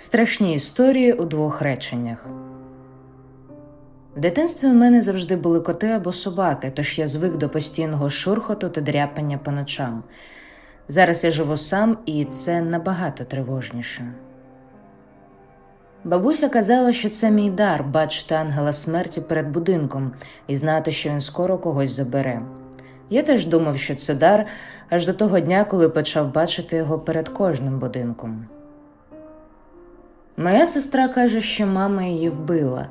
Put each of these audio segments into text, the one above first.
Страшні історії у двох реченнях. В дитинстві у мене завжди були коти або собаки, тож я звик до постійного шурхоту та дряпання по ночам. Зараз я живу сам, і це набагато тривожніше. Бабуся казала, що це мій дар бачити ангела смерті перед будинком і знати, що він скоро когось забере. Я теж думав, що це дар аж до того дня, коли почав бачити його перед кожним будинком. Моя сестра каже, що мама її вбила.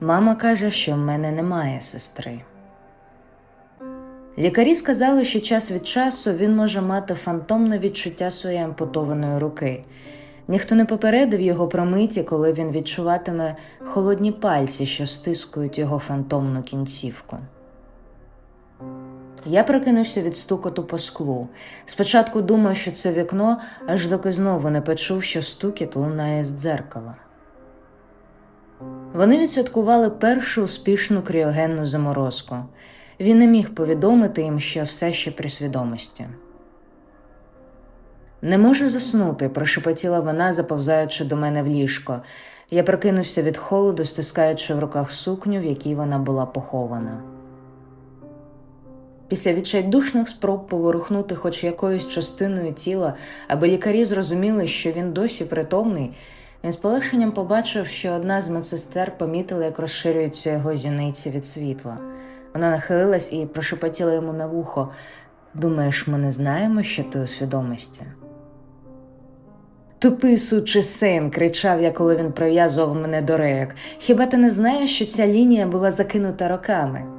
Мама каже, що в мене немає сестри. Лікарі сказали, що час від часу він може мати фантомне відчуття своєї ампутованої руки. Ніхто не попередив його про миті, коли він відчуватиме холодні пальці, що стискують його фантомну кінцівку. Я прокинувся від стукоту по склу. Спочатку думав, що це вікно, аж доки знову не почув, що стукіт лунає з дзеркала. Вони відсвяткували першу успішну кріогенну заморозку. Він не міг повідомити їм, що все ще при свідомості. Не можу заснути, прошепотіла вона, заповзаючи до мене в ліжко. Я прокинувся від холоду, стискаючи в руках сукню, в якій вона була похована. Після відчайдушних спроб поворухнути хоч якоюсь частиною тіла, аби лікарі зрозуміли, що він досі притомний, він з полегшенням побачив, що одна з медсестер помітила, як розширюються його зіниці від світла. Вона нахилилась і прошепотіла йому на вухо Думаєш, ми не знаємо, що ти у свідомості? Тупий сучий син, кричав я, коли він прив'язував мене до рейок. Хіба ти не знаєш, що ця лінія була закинута роками?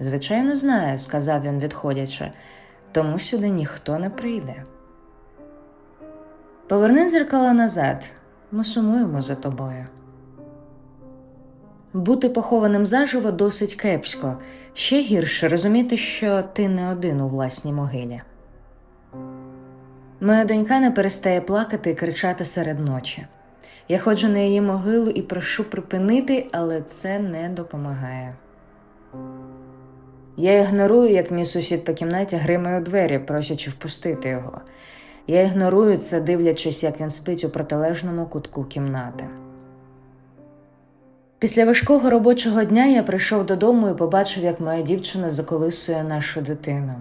Звичайно, знаю, сказав він, відходячи, тому сюди ніхто не прийде. Поверни дзеркало назад, ми сумуємо за тобою. Бути похованим заживо досить кепсько, ще гірше розуміти, що ти не один у власній могилі. Моя донька не перестає плакати і кричати серед ночі. Я ходжу на її могилу і прошу припинити, але це не допомагає. Я ігнорую, як мій сусід по кімнаті гримає у двері, просячи впустити його. Я ігнорую це, дивлячись, як він спить у протилежному кутку кімнати. Після важкого робочого дня я прийшов додому і побачив, як моя дівчина заколисує нашу дитину.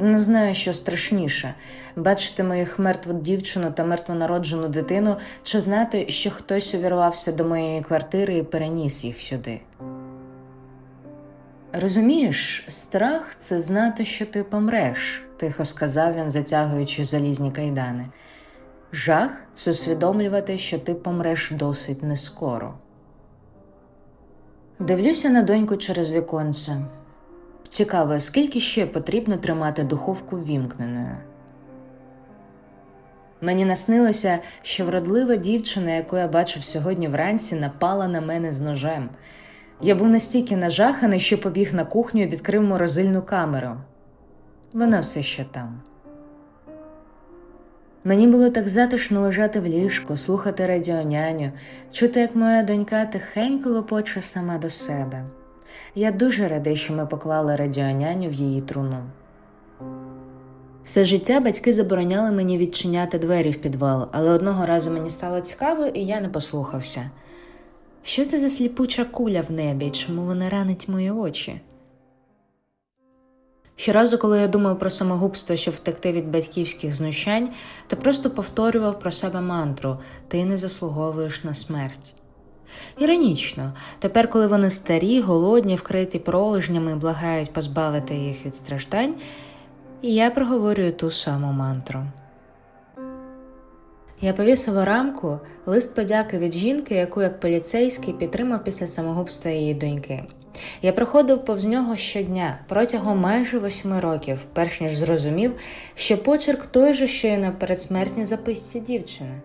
Не знаю, що страшніше бачити моїх мертву дівчину та мертвонароджену дитину, чи знати, що хтось увірвався до моєї квартири і переніс їх сюди. Розумієш, страх це знати, що ти помреш, тихо сказав він, затягуючи залізні кайдани. Жах це усвідомлювати, що ти помреш досить нескоро. Дивлюся на доньку через віконце. Цікаво, скільки ще потрібно тримати духовку ввімкненою. Мені наснилося, що вродлива дівчина, яку я бачив сьогодні вранці, напала на мене з ножем. Я був настільки нажаханий, що побіг на кухню і відкрив морозильну камеру. Вона все ще там. Мені було так затишно лежати в ліжку, слухати радіоняню, чути, як моя донька тихенько лопоче сама до себе. Я дуже радий, що ми поклали радіоняню в її труну. Все життя батьки забороняли мені відчиняти двері в підвал, але одного разу мені стало цікаво, і я не послухався. Що це за сліпуча куля в небі? Чому вона ранить мої очі? Щоразу, коли я думав про самогубство, щоб втекти від батьківських знущань, то просто повторював про себе мантру ти не заслуговуєш на смерть. Іронічно, тепер, коли вони старі, голодні, вкриті пролежнями і благають позбавити їх від страждань, я проговорюю ту саму мантру. Я повісив у рамку лист подяки від жінки, яку як поліцейський підтримав після самогубства її доньки. Я проходив повз нього щодня протягом майже восьми років, перш ніж зрозумів, що почерк той же, що й на передсмертній записці дівчини.